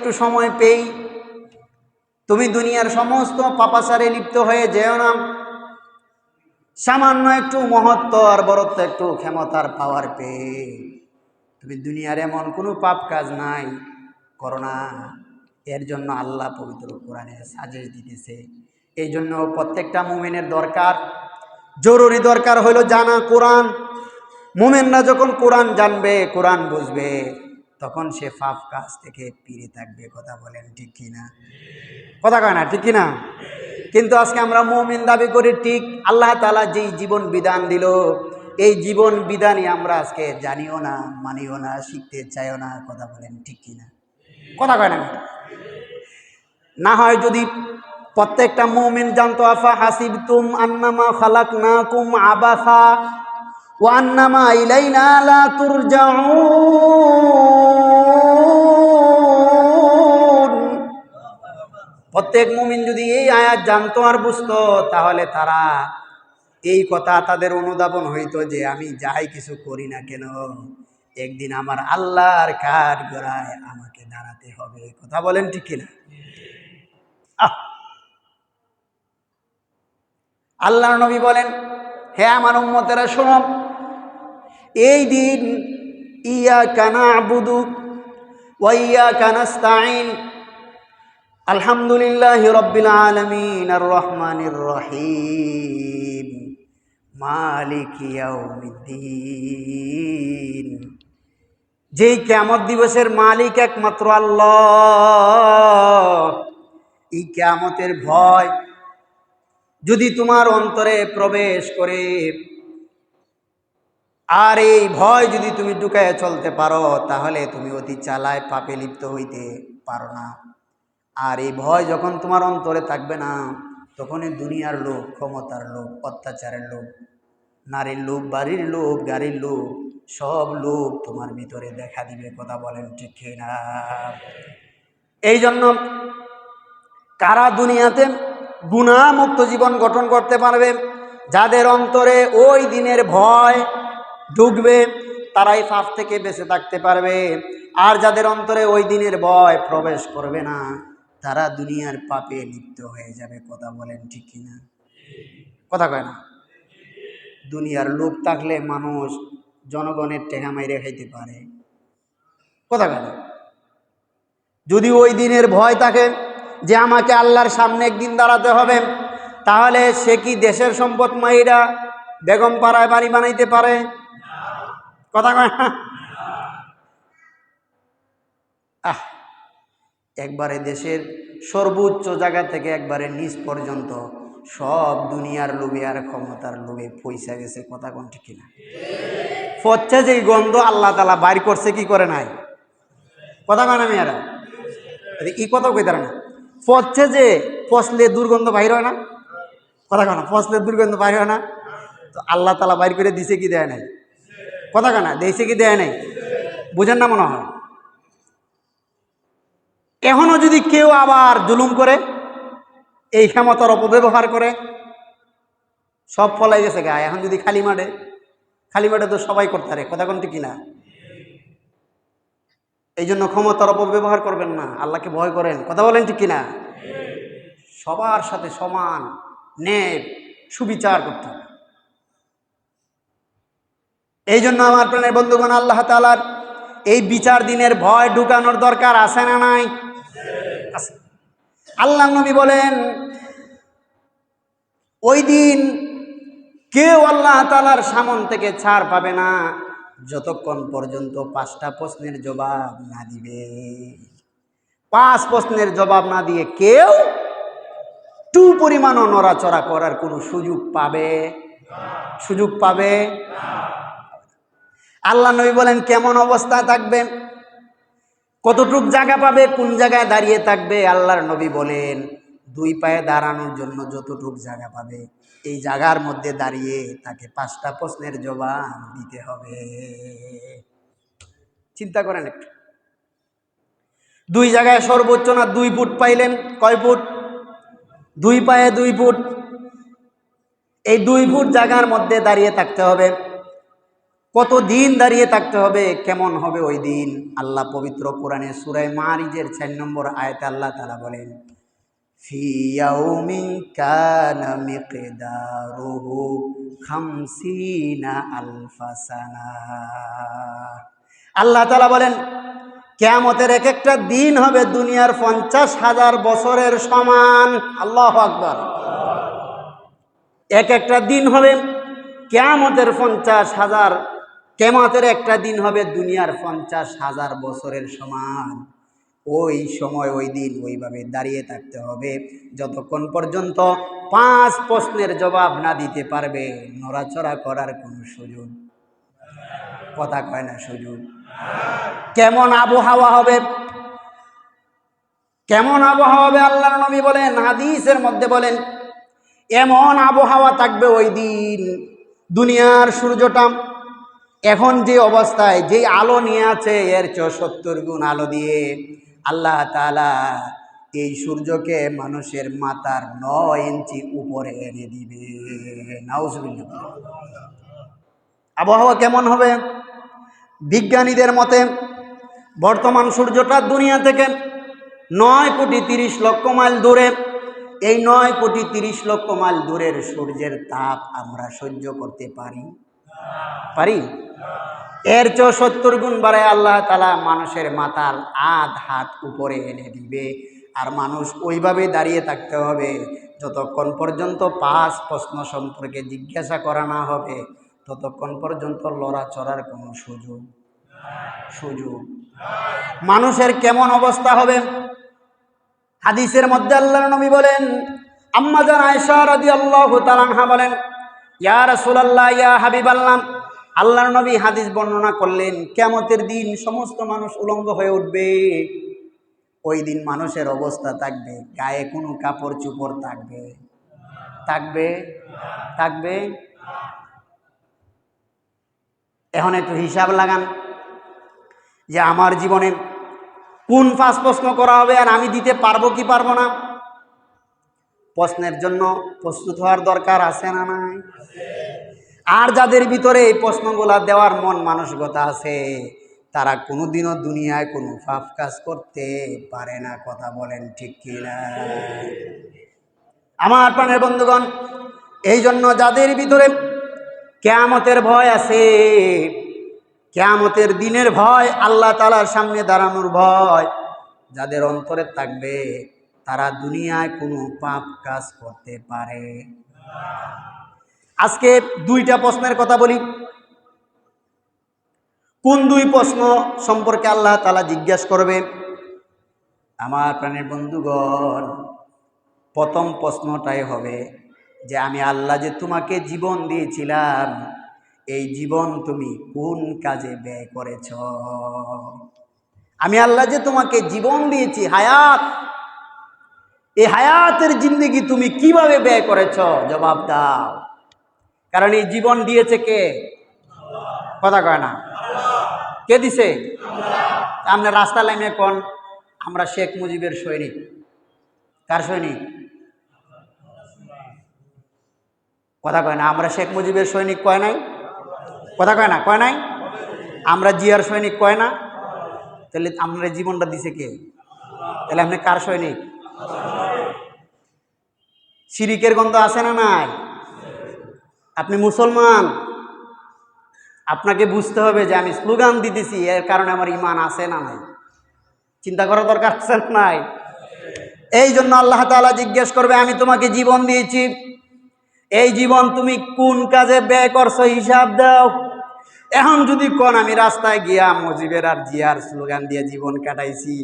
একটু সময় পেই। তুমি দুনিয়ার সমস্ত পাপাচারে লিপ্ত হয়ে যেও না। সামান্য একটু মহত্ব আর বরত্ব, একটু ক্ষমতার পাওয়ার পেয়ে। তুমি দুনিয়ার এমন কোনো পাপ কাজ নাই। করো না এর জন্য আল্লাহ পবিত্র কোরআনে সাজেশ দিতেছে। এই জন্য প্রত্যেকটা মুমিনের দরকার। জরুরি দরকার হলো জানা কোরআন। মুমেনরা যখন কোরআন জানবে, কোরআন বুঝবে। তখন সে পাপ কাজ থেকে ফিরে থাকবে, কথা বলেন ঠিক কিনা কথা কয় না, ঠিক কিনা কিন্তু আজকে আমরা মুমিন দাবি করি, ঠিক আল্লাহ তালা যেই জীবন বিধান দিল, এই জীবন বিধানই আমরা আজকে জানিও না, মানিও না, শিখতে চাইও না, কথা বলেন ঠিক কিনা কথা কয় না না হয় যদি প্রত্যেকটা মুমিন জানতো, আফা হাসিব তুম আন্নামা খালাক না কুম আবাসা ও আন্নামা ইলাইনা লা তুরজাউন। প্রত্যেক মুমিন যদি এই আয়াত জানতো আর বুঝতো, তাহলে তারা এই কথা তাদের অনুধাবন হইতো যে আমি যাই কিছু করি না কেন, একদিন আমার আল্লাহর কাঠ গোড়ায় আমাকে দাঁড়াতে হবে কথা বলেন ঠিক কিনা! আল্লাহ নবী বলেন, হে আমার উম্মতেরা, শোনো, এই দিন ইয়া কানা আবুদু ওয়াইয়া কানাস্তাইন আলহামদুলিল্লাহ রব্বিল আলমিন আর রহিম। মালিক ইয়াউমিদ্দিন। যেই কেমত দিবসের মালিক একমাত্র আল্লাহ। এই কেমতের ভয় যদি তোমার অন্তরে প্রবেশ করে, আর এই ভয় যদি তুমি ঢুকায় চলতে পারো, তাহলে তুমি অতি চালায় পাপে লিপ্ত হইতে পারো না। আর এই ভয় যখন তোমার অন্তরে থাকবে না, তখনই দুনিয়ার লোক, ক্ষমতার লোক, অত্যাচারের লোক, নারীর লোক, বাড়ির লোক, গাড়ির লোক, সব লোক তোমার ভিতরে দেখা দিবে, কথা বলেন ঠিক না এই জন্য কারা দুনিয়াতে গুণামুক্ত জীবন গঠন করতে পারবে, যাদের অন্তরে ওই দিনের ভয় ঢুকবে তারাই পাপ থেকে বেঁচে থাকতে পারবে। আর যাদের অন্তরে ওই দিনের ভয় প্রবেশ করবে না তারা দুনিয়ার পাপে লিপ্ত হয়ে যাবে, কথা বলেন ঠিক কিনা? কথা কয় না? দুনিয়ার লোভ থাকলে মানুষ জনগণের টেকা মাইরে খাইতে পারে। কথা কয় না? যদি ওই দিনের ভয় থাকে যে আমাকে আল্লাহর সামনে একদিন দাঁড়াতে হবে, তাহলে সে কি দেশের সম্পদ মাইরা বেগম পাড়ায় বাড়ি বানাইতে পারে? কথা কয় না? আহ! একবারে দেশের সর্বোচ্চ জায়গা থেকে একবারে নিচ পর্যন্ত সব দুনিয়ার লোভে আর ক্ষমতার লোভে পয়সা গেছে, কথা কোন ঠিক কিনা? ফচ্ছে যে গন্ধ আল্লাহ তালা বাইর করছে, কি করে নাই? কথা কয় না মেয়েরা? এই কথা কইতার না। ফচ্ছে যে ফসলে দুর্গন্ধ বাইর হয় না? কথা কেনা ফসলে দুর্গন্ধ বাইর হয় না? তো আল্লাহ তালা বাইর করে দিছে কি দেয় নাই? কথা কেনা দিয়েছে কি দেয় নাই? বোঝেন না মনে হয়? এখনও যদি কেউ আবার জুলুম করে, এই ক্ষমতার অপব্যবহার করে, সব ফলাই গেছে গা। এখন যদি খালি মাঠে খালি মাঠে তো সবাই করতে পারে, কথা কোনটি কিনা? এই জন্য ক্ষমতার অপব্যবহার করবেন না, আল্লাহকে ভয় করেন, কথা বলেন ঠিক কিনা? সবার সাথে সমান ন্যায় সুবিচার করতে হবে। এই জন্য আমার প্রাণের বন্ধুগণ, আল্লাহ তালার এই বিচার দিনের ভয় ঢুকানোর দরকার আছে না নাই? আছে। আল্লাহ নবী বলেন, ওই দিন কেউ আল্লাহ তালার সামন থেকে ছাড় পাবে না, যতক্ষণ পর্যন্ত পাঁচটা প্রশ্নের জবাব না দিবে। পাঁচ প্রশ্নের জবাব না দিয়ে কেউ টু পরিমাণও নড়াচড়া করার কোনো সুযোগ পাবে? সুযোগ পাবে? আল্লাহ নবী বলেন, কেমন অবস্থায় থাকবেন? কতটুক জায়গা পাবে, কোন জায়গায় দাঁড়িয়ে থাকবে, আল্লাহর নবী বলেন, দুই পায়ে দাঁড়ানোর জন্য যতটুক জায়গা পাবে, এই জায়গার মধ্যে দাঁড়িয়ে তাকে পাঁচটা প্রশ্নের জবাব দিতে হবে। চিন্তা করেন একটু। দুই জায়গায় সর্বোচ্চ না দুই ফুট পাইলেন কয় ফুট? দুই পায়ে দুই ফুট। এই দুই ফুট জায়গার মধ্যে দাঁড়িয়ে থাকতে হবে। কত দিন দাঁড়িয়ে থাকতে হবে, কেমন হবে ওই দিন? আল্লাহ পবিত্র কোরআনে সুরায় মারিজের চার নম্বর আয়তে আল্লাহ তালা বলেন আল্লাহ তালা বলেন, কেয়ামতের এক একটা দিন হবে দুনিয়ার পঞ্চাশ হাজার বছরের সমান। আল্লাহ আকবর। এক একটা দিন হবে কেমতের পঞ্চাশ হাজার কেয়ামতের একটা দিন হবে দুনিয়ার পঞ্চাশ হাজার বছরের সমান। ওই সময়, ওই দিন ওইভাবে দাঁড়িয়ে থাকতে হবে। যতক্ষণ পর্যন্ত পাঁচ প্রশ্নের জবাব না দিতে পারবে, নড়াচড়া করার কোনো সুযোগ। কথা কয় না সুযোগ। কেমন আবহাওয়া হবে? কেমন আবহাওয়া হবে আল্লাহ নবী বলেন, হাদিসের মধ্যে বলেন, এমন আবহাওয়া থাকবে ওই দিন। দুনিয়ার সূর্যটা এখন যে অবস্থায়, যে আলো নিয়ে আছে, এর চৌসত্তর গুণ আলো দিয়ে আল্লাহ তালা এই সূর্যকে মানুষের মাথার নয় ইঞ্চি উপরে এনে দিবে। আবহাওয়া কেমন হবে? বিজ্ঞানীদের মতে, বর্তমান সূর্যটা দুনিয়া থেকে নয় কোটি তিরিশ লক্ষ মাইল দূরে। এই নয় কোটি তিরিশ লক্ষ মাইল দূরের সূর্যের তাপ আমরা সহ্য করতে পারি? পারি? এর চৌসত্তর গুণ বাড়ায় আল্লাহ তালা মানুষের মাথার আধ হাত উপরে এনে দিবে। আর মানুষ ওইভাবে দাঁড়িয়ে থাকতে হবে। যতক্ষণ পর্যন্ত পাঁচ প্রশ্ন সম্পর্কে জিজ্ঞাসা করা না হবে, ততক্ষণ পর্যন্ত লড়াচড়ার কোনো সুযোগ সুযোগ মানুষের কেমন অবস্থা হবে? হাদিসের মধ্যে আল্লাহ নবী বলেন, আম্মা জান আয়সা রাদি আল্লাহ তালানহা বলেন, ইয়া রাসূলুল্লাহ, ইয়া হাবিব আল্লাহ আল্লাহর নবী হাদিস বর্ণনা করলেন কেমতের দিন সমস্ত মানুষ উলঙ্গ হয়ে উঠবে। ওই দিন মানুষের অবস্থা থাকবে, গায়ে কোনো কাপড় চুপড় থাকবে। থাকবে? থাকবে? এখন একটু হিসাব লাগান যে আমার জীবনে কোন পাঁচ প্রশ্ন করা হবে আর আমি দিতে পারব কি পারব না? প্রশ্নের জন্য প্রস্তুত হওয়ার দরকার আছে না নাই? আর যাদের ভিতরে এই প্রশ্নগুলা দেওয়ার মন মানসিকতা আছে, তারা কোনোদিনও দুনিয়ায় কোনো ফাফ কাজ করতে পারে না, কথা বলেন ঠিক কিনা? আমার প্রাণের বন্ধুগণ এই জন্য যাদের ভিতরে কেয়ামতের ভয় আছে, কেয়ামতের দিনের ভয় আল্লাহ তালার সামনে দাঁড়ানোর ভয় যাদের অন্তরে থাকবে, তারা দুনিয়ায় কোনো পাপ কাজ করতে পারে আজকে দুইটা প্রশ্নের কথা বলি। কোন দুই প্রশ্ন সম্পর্কে আল্লাহ তালা জিজ্ঞাসা করবে? আমার প্রাণের বন্ধুগণ, প্রথম প্রশ্নটাই হবে যে আমি আল্লাহ যে তোমাকে জীবন দিয়েছিলাম, এই জীবন তুমি কোন কাজে ব্যয় করেছ? আমি আল্লাহ যে তোমাকে জীবন দিয়েছি, হায়াত, এই হায়াতের জিন্দগি তুমি কীভাবে ব্যয় করেছ? জবাব দাও। কারণ এই জীবন দিয়েছে কে? কথা কয় না। কে দিছে? আমরা রাস্তা লাইনে কোন? আমরা শেখ মুজিবের সৈনিক। কার সৈনিক? কথা কয় না। আমরা শেখ মুজিবের সৈনিক কয় নাই? কথা কয় না। কয় নাই? আমরা জিয়ার সৈনিক কয় না? তাহলে আমরা জীবনটা দিছে কে? তাহলে আপনি কার সৈনিক? শিরিকের গন্ধ আছে না নাই? আপনি মুসলমান? আপনাকে বুঝতে হবে যে আমি স্লোগান দিতেছি, এর কারণে আমার ইমান আছে না নাই। চিন্তা করার দরকার আছে নাই? এই জন্য আল্লাহ তাআলা জিজ্ঞেস করবে, আমি তোমাকে জীবন দিয়েছি। এই জীবন তুমি কোন কাজে ব্যয় করছ হিসাব দাও। এখন যদি কোন আমি রাস্তায় গিয়া মজিবের আর জিয়ার স্লোগান দিয়ে জীবন কাটাইছি,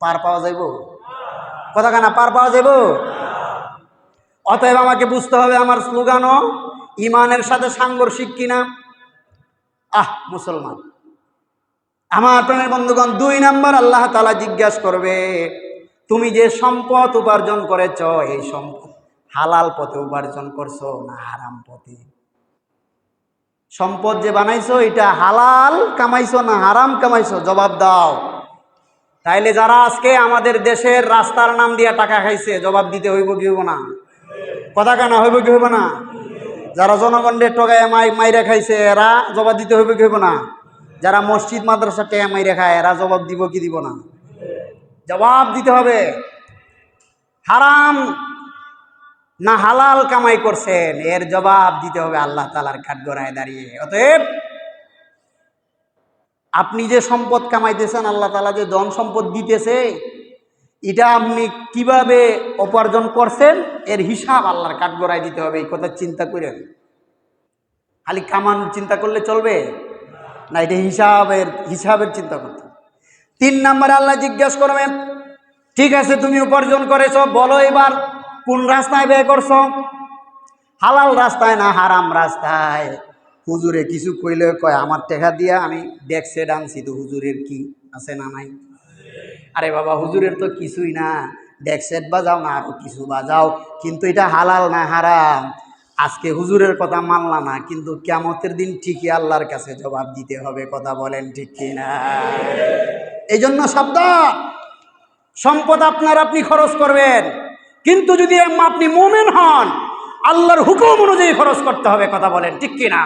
পার পাওয়া যাইব? কথা কানা পার পাওয়া যাইব? অতএব আমাকে বুঝতে হবে আমার স্লোগানও ইমানের সাথে সাংঘর্ষিক কিনা? আহ, মুসলমান। আমার প্রাণের বন্ধুগণ, দুই নাম্বার আল্লাহ তালা জিজ্ঞাসা করবে, তুমি যে সম্পদ উপার্জন করেছ, এই সম্পদ হালাল পথে উপার্জন করছ না হারাম পথে? সম্পদ যে বানাইছো, এটা হালাল কামাইছো না হারাম কামাইছো? জবাব দাও। তাইলে যারা আজকে আমাদের দেশের রাস্তার নাম দিয়া টাকা খাইছে, জবাব দিতে হইব কি হইব না? কথা কেন হইব কি হইব না? যারা জনগণের টগায় মাই, মাইরা খাইছে, এরা জবাব দিতে হইবে কি হইব না? যারা মসজিদ, মাদ্রাসা টেয়া মাইরা খায়, এরা জবাব দিব কি দিব না? জবাব দিতে হবে। হারাম না হালাল কামাই করছেন, এর জবাব দিতে হবে আল্লাহ তালার কাঠগড়ায় দাঁড়িয়ে। অতএব আপনি যে সম্পদ কামাইতেছেন, আল্লাহ তালা যে ধন সম্পদ দিতেছে এটা আপনি কীভাবে উপার্জন করছেন? এর হিসাব আল্লাহর কাঠগড়ায় দিতে হবে, এই কথা চিন্তা করেন। খালি কামান চিন্তা করলে চলবে? না, এটা হিসাবের হিসাবের চিন্তা করতে তিন নম্বরে আল্লাহ জিজ্ঞেস করবেন, ঠিক আছে, তুমি উপার্জন করেছ, বলো এবার, কোন রাস্তায় ব্যয় করছ? হালাল রাস্তায় না, হারাম রাস্তায়। হুজুরে কিছু কইলে কয়, আমার টেকা দিয়া আমি ডেক ডানছি তো হুজুরের কি আছে না নাই? আরে বাবা হুজুরের তো কিছুই না। ডেক সেট বাজাও না আরও কিছু বাজাও। কিন্তু এটা হালাল না হারাম? আজকে হুজুরের কথা মানলা না কিন্তু কেমতের দিন ঠিকই আল্লাহর কাছে জবাব দিতে হবে কথা বলেন ঠিক কিনা? এই জন্য সাবধান। সম্পদ আপনার আপনি খরচ করবেন। কিন্তু যদি আপনি মোমেন হন আল্লাহর হুকুম অনুযায়ী খরচ করতে হবে কথা বলেন ঠিক কিনা?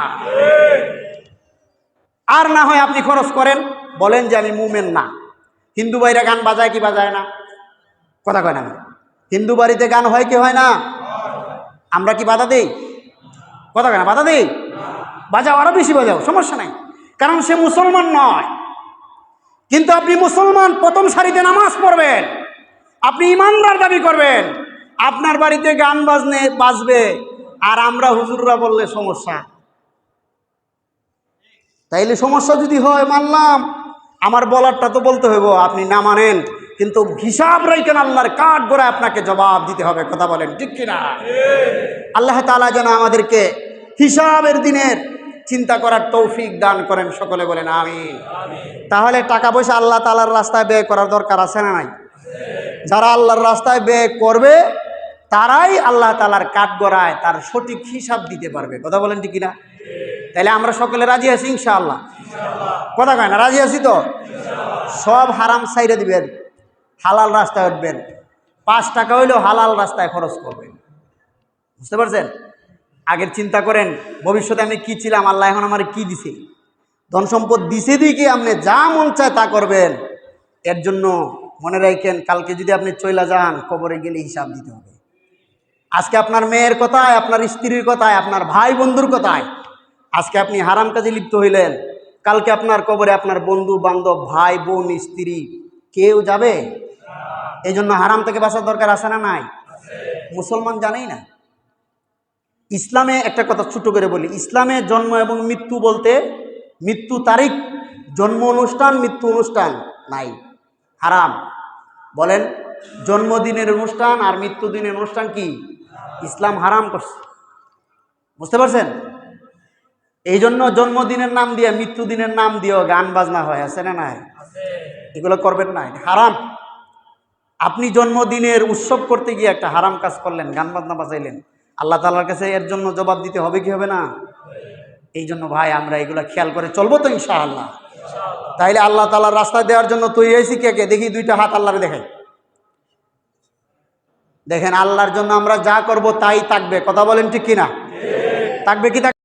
আর না হয় আপনি খরচ করেন বলেন যে আমি মুমেন না। হিন্দু বাইরে গান বাজায় কি বাজায় না? কথা কয় না হিন্দু বাড়িতে গান হয় কি হয় না? আমরা কি বাধা দেই? কথা কয় না, বাধা দেই? বাজাও, আরও বেশি বাজাও, সমস্যা নাই। কারণ সে মুসলমান নয়। কিন্তু আপনি মুসলমান, প্রথম সারিতে নামাজ পড়বেন। আপনি ইমানদার দাবি করবেন। আপনার বাড়িতে গান বাজনে, বাজবে। আর আমরা হুজুররা বললে সমস্যা। তাইলে সমস্যা যদি হয়, মানলাম। আমার বলারটা তো বলতে হইব, আপনি না মানেন। কিন্তু হিসাব রাইকেন আল্লাহর কাঠ গোড়ায় আপনাকে জবাব দিতে হবে, কথা বলেন, ঠিক কিনা? আল্লাহ তালা যেন আমাদেরকে হিসাবের দিনের চিন্তা করার তৌফিক দান করেন, সকলে বলেন আমি তাহলে টাকা পয়সা আল্লাহ তালার রাস্তায় ব্যয় করার দরকার আছে না নাই? যারা আল্লাহর রাস্তায় ব্যয় করবে, তারাই আল্লাহ তালার কাঠ কাঠগড়ায় তার সঠিক হিসাব দিতে পারবে, কথা বলেন, ঠিক কিনা? তাহলে আমরা সকলে রাজি আছি, ইনশাআল্লাহ। কথা কয় না? রাজি আছি তো? সব হারাম সাইডে দিবেন, হালাল রাস্তায় উঠবেন। পাঁচ টাকা হইলেও হালাল রাস্তায় খরচ করবেন। বুঝতে পারছেন? আগের চিন্তা করেন, ভবিষ্যতে আমি কি ছিলাম, আল্লাহ এখন আমার কি দিছে? ধন সম্পদ দিছে দিয়ে কি আপনি যা মন চায় তা করবেন? এর জন্য মনে রাখেন, কালকে যদি আপনি চইলা যান, কবরে গেলে হিসাব দিতে হবে। আজকে আপনার মেয়ের কথায়, আপনার স্ত্রীর কথায়, আপনার ভাই বন্ধুর কথায়, আজকে আপনি হারাম কাজে লিপ্ত হইলেন কালকে আপনার কবরে আপনার বন্ধু, বান্ধব, ভাই, বোন, স্ত্রী, কেউ যাবে? এই জন্য হারাম থেকে বাঁচার দরকার আছে না নাই? মুসলমান জানেই না। ইসলামে একটা কথা ছোট করে বলি, ইসলামে জন্ম এবং মৃত্যু বলতে মৃত্যু তারিখ, জন্ম অনুষ্ঠান, মৃত্যু অনুষ্ঠান নাই। হারাম। বলেন, জন্মদিনের অনুষ্ঠান আর মৃত্যুদিনের অনুষ্ঠান কি? ইসলাম হারাম করছে। বুঝতে পারছেন? এই জন্য জন্মদিনের নাম দিয়ে মৃত্যুদিনের নাম দিয়েও গান বাজনা হয় আছে না নাই? এগুলো করবেন না হারাম। আপনি জন্মদিনের উৎসব করতে গিয়ে একটা হারাম কাজ করলেন গান বাজনা বাজাইলেন। আল্লাহ তালার কাছে এর জন্য জবাব দিতে হবে কি হবে না? এই জন্য ভাই আমরা এগুলো খেয়াল করে চলবো তো ইনশাআল্লাহ। তাইলে আল্লাহ তালার রাস্তা দেওয়ার জন্য তৈরি হয়েছি কে কে? দেখি দুইটা হাত আল্লাহরে দেখাই। দেখেন আল্লাহর জন্য আমরা যা করব তাই থাকবে। কথা বলেন ঠিক কিনা? থাকবে কি থাকবে